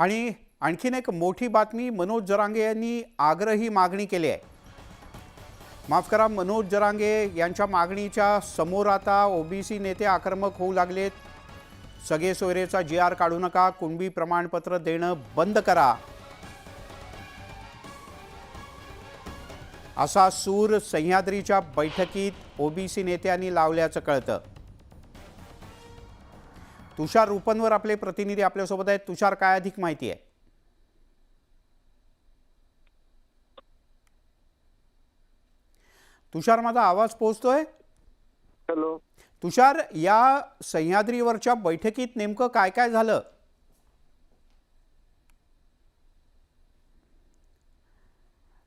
आणि आणखीन एक मोठी बातमी मनोज जरांगे यांनी आग्रही मागणी केली आहे. माफ करा मनोज जरांगे यांच्या मागणीच्या समोर आता ओबीसी नेते आक्रमक होऊ लागलेत. सगळे सोयरेचा जी आर काढू नका कुणबी प्रमाणपत्र देणं बंद करा. असा सूर सह्याद्रीच्या बैठकीत ओबीसी नेत्यांनी लावल्याचं कळतं. तुषार रूपनवर आपले प्रतिनिधी आपल्यासोबत आहेत. तुषार काय अधिक माहिती आहे? तुषार माझा आवाज पोहोचतोय? हॅलो. तुषार या सह्याद्रीवरच्या बैठकीत नेमकं काय काय झालं?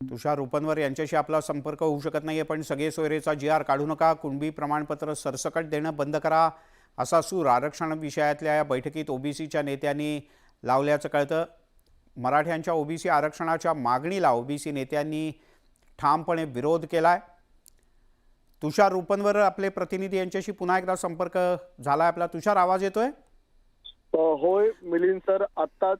तुषार रूपनवर यांच्याशी आपला संपर्क होऊ शकत नाहीये पण सगळे सोयरेचा जी आर काढू नका. कुणबी प्रमाणपत्र सरसकट देणं बंद करा. असा सूर आरक्षण विषयातल्या या बैठकीत ओबीसीच्या नेत्यांनी लावल्याचं कळतं. मराठ्यांच्या ओबीसी आरक्षणाच्या मागणीला ओबीसी नेत्यांनी ठामपणे विरोध केला आहे तुषार रूपनवर आपले प्रतिनिधी यांच्याशी पुन्हा एकदा संपर्क झाला आपला. तुषार आवाज येतोय? होय मिलिंद सर. आत्ताच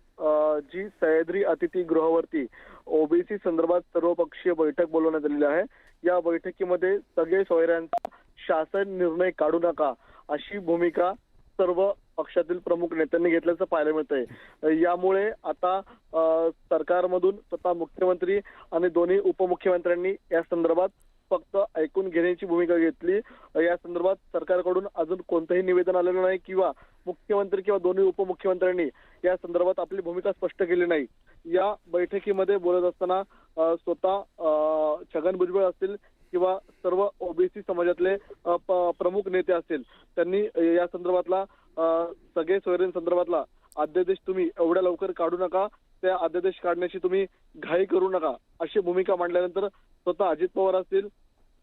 जी सह्याद्री अतिथीगृहावरती ओबीसी संदर्भात सर्वपक्षीय बैठक बोलवण्यात आलेली आहे. या बैठकीमध्ये सगळे सोयऱ्यांचा शासन निर्णय काढू नका. अशी भूमिका सर्व पक्षातील प्रमुख नेत्यांनी घेतल्याचं पाहायला मिळतंय. यामुळे आता सरकारमधून स्वतः मुख्यमंत्री आणि दोन्ही उपमुख्यमंत्र्यांनी या संदर्भात फक्त ऐकून घेण्याची भूमिका घेतली. या संदर्भात सरकारकडून अजून कोणतंही निवेदन आलेलं नाही किंवा मुख्यमंत्री किंवा दोन्ही उपमुख्यमंत्र्यांनी या संदर्भात आपली भूमिका स्पष्ट केली नाही. या बैठकीमध्ये बोलत असताना स्वतः छगन भुजबळ असतील किंवा सर्व ओबीसी समाजातले प- प्रमुख नेते असतील त्यांनी या संदर्भातला सगळे सोयरीं संदर्भातला अध्यादेश तुम्ही एवढ्या लवकर काढू नका त्या अध्यादेश काढण्याची तुम्ही घाई करू नका अशी भूमिका मांडल्यानंतर स्वतः अजित पवार असतील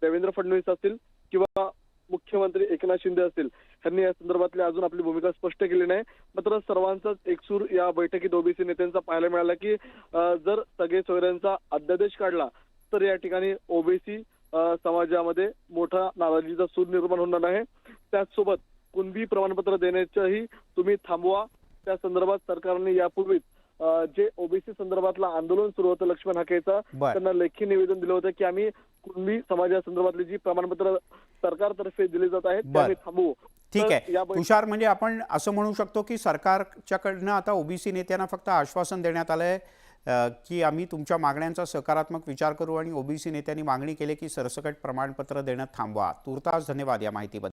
देवेंद्र फडणवीस असतील किंवा मुख्यमंत्री एकनाथ शिंदे असतील यांनी या संदर्भातली अजून आपली भूमिका स्पष्ट केली नाही. मात्र सर्वांचाच एकसूर या बैठकीत ओबीसी नेत्यांचा पाहायला मिळाला की जर सगळे सोयऱ्यांचा अध्यादेश काढला तर या ठिकाणी ओबीसी समाजामध्ये मोठा नाराजीचा सूर निर्माण होणार आहे. त्याचसोबत कुणबी प्रमाणपत्र देण्याचंही तुम्ही थांबवा. त्या संदर्भात सरकारने यापूर्वीच जे ओबीसी संदर्भातलं आंदोलन सुरू होतं लक्ष्मण हाकेचं. त्यांना लेखी निवेदन दिलं होतं की आम्ही कुणबी समाजासंदर्भातली जी प्रमाणपत्र सरकारतर्फे दिली जात आहेत ते. आम्ही थांबवू. ठीक आहे. तुषार म्हणजे आपण असं म्हणू शकतो की सरकारच्याकडनं आता ओबीसी नेत्यांना फक्त आश्वासन देण्यात आलंय. की आम्ही तुमच्या मागण्यांचा सकारात्मक विचार करू आणि ओबीसी नेत्यांनी मागणी केली की सरसकट प्रमाणपत्र देणं थांबवा. तुर्तास धन्यवाद या माहितीबद्दल.